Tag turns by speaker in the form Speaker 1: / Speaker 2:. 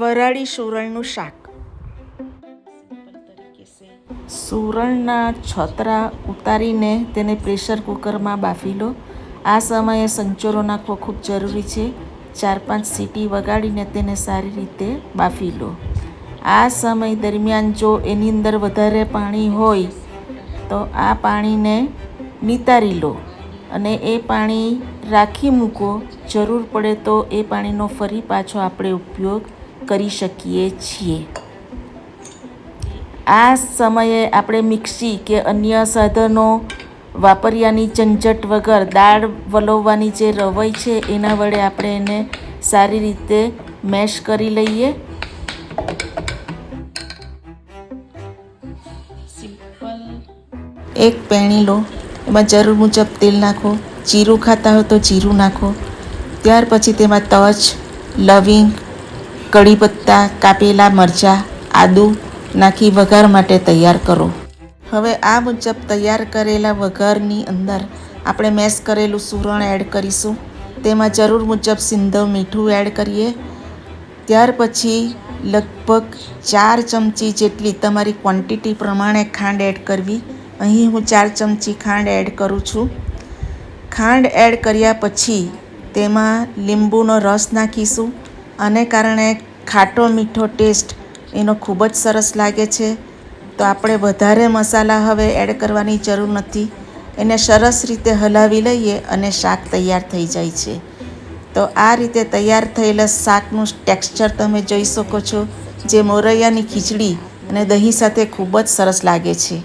Speaker 1: ફરાળી સુરણનું શાક. સુરણના છોતરા ઉતારીને તેને પ્રેશર કુકરમાં બાફી લો. આ સમયે સંચોરો નાખવો ખૂબ જરૂરી છે. ચાર પાંચ સીટી વગાડીને તેને સારી રીતે બાફી લો. આ સમય દરમિયાન જો એની અંદર વધારે પાણી હોય, તો આ પાણીને નિતારી લો અને એ પાણી રાખી મૂકો જરૂર પડે તો એ પાણીનો ફરી પાછો આપણે ઉપયોગ કરી શકીએ છીએ. આ સમયે આપણે મિક્સી કે અન્ય સાધનો વાપર્યાની ઝંઝટ વગર દાળ વલોવવાની જે રવાઈ છે એના વડે આપણે એને સારી રીતે મેશ કરી લઈએ. એક પેણી લો એમાં જરૂર મુજબ તેલ નાખો જીરું ખાતા હોય તો જીરું નાખો ત્યાર પછી તેમાં તજ લવિંગ કઢી પત્તા કાપેલા મરચાં, આદું નાખી વઘાર માટે તૈયાર કરો. હવે આ મુજબ તૈયાર કરેલા વઘારની અંદર આપણે મેસ કરેલું સુરણ એડ કરીશું. તેમાં જરૂર મુજબ સિંધવ મીઠું એડ કરીએ. ત્યાર પછી લગભગ ચાર ચમચી જેટલી તમારી ક્વોન્ટિટી પ્રમાણે ખાંડ એડ કરવી. અહીં હું ચાર ચમચી ખાંડ એડ કરું છું. ખાંડ એડ કર્યા પછી તેમાં લીંબુનો રસ નાખીશું. આને કારણે ખાટો મીઠો ટેસ્ટ એનો ખૂબ જ સરસ લાગે છે. તો આપણે વધારે મસાલા હવે એડ કરવાની જરૂર નથી. એને સરસ રીતે હલાવી લઈએ અને શાક તૈયાર થઈ જાય છે. તો આ રીતે તૈયાર થયેલા શાકનું ટેક્સચર તમે જોઈ શકો છો. જે મોરૈયાની ખીચડી અને દહીં સાથે ખૂબ જ સરસ લાગે છે.